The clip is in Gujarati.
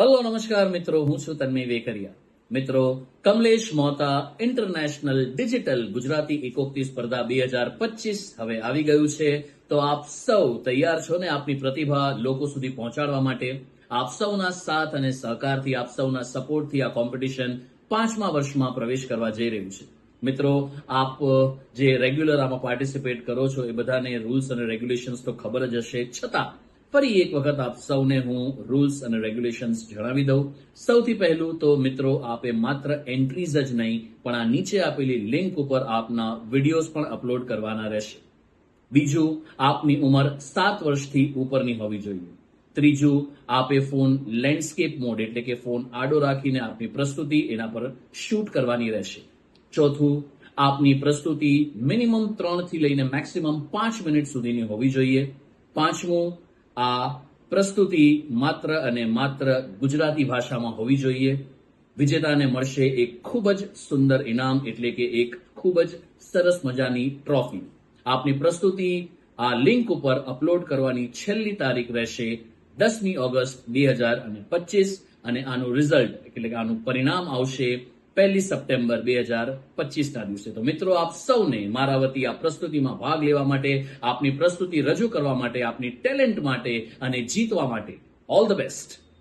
હલો, નમસ્કાર મિત્રો, હું છું તન્મય વેકરિયા. મિત્રો, કમલેશ મોતા ઇન્ટરનેશનલ ડિજિટલ ગુજરાતી એકોક્તિ સ્પર્ધા બે હજાર પચીસ હવે આવી ગયું છે. તો આપ સૌ તૈયાર છો ને આપની પ્રતિભા લોકો સુધી પહોંચાડવા માટે? આપ સૌના સાથ અને સહકારથી, આપ સૌના સપોર્ટથી આ કોમ્પિટિશન પાંચમા વર્ષમાં પ્રવેશ કરવા જઈ રહ્યું છે. મિત્રો, આપ જે રેગ્યુલર આમાં પાર્ટિસિપેટ કરો છો એ બધાને રૂલ્સ અને રેગ્યુલેશન્સ તો ખબર જ હશે. છતાં ફરી એક વખત આપ સૌને હું રૂલ્સ અને રેગ્યુલેશન્સ જણાવી દઉં. સૌથી પહેલું તો મિત્રો, આપે માત્ર એન્ટ્રીઝ જ નહીં, પણ આ નીચે આપેલી લિંક ઉપર આપના વિડીયોઝ પણ અપલોડ કરવાના રહેશે. બીજું, આપની ઉંમર સાત વર્ષથી ઉપરની હોવી જોઈએ. ત્રીજું, આપે ફોન લેન્ડસ્કેપ મોડ એટલે કે ફોન આડો રાખીને આપની પ્રસ્તુતિ એના પર શૂટ કરવાની રહેશે. ચોથું, આપની પ્રસ્તુતિ મિનિમમ ત્રણથી લઈને મેક્સિમમ પાંચ મિનિટ સુધીની હોવી જોઈએ. પાંચમું આ પ્રસ્તુતિ માત્ર અને માત્ર ગુજરાતી ભાષામાં હોવી જોઈએ. વિજેતાને મળશે એક ખૂબ જ સુંદર ઇનામ એટલે કે એક ખૂબ જ સરસ મજાની ટ્રોફી. આપની પ્રસ્તુતિ આ લિંક ઉપર અપલોડ કરવાની છેલ્લી તારીખ રહેશે દસમી ઓગસ્ટ બે હજાર અને પચીસ અને આનું રિઝલ્ટ એટલે કે આનું પરિણામ આવશે પહેલી સપ્ટેમ્બર બે હજાર પચીસના દિવસે. તો મિત્રો, આપ સૌને મારા વતી આ પ્રસ્તુતિમાં ભાગ લેવા માટે, આપની પ્રસ્તુતિ રજૂ કરવા માટે, આપની ટેલેન્ટ માટે અને જીતવા માટે ઓલ ધ બેસ્ટ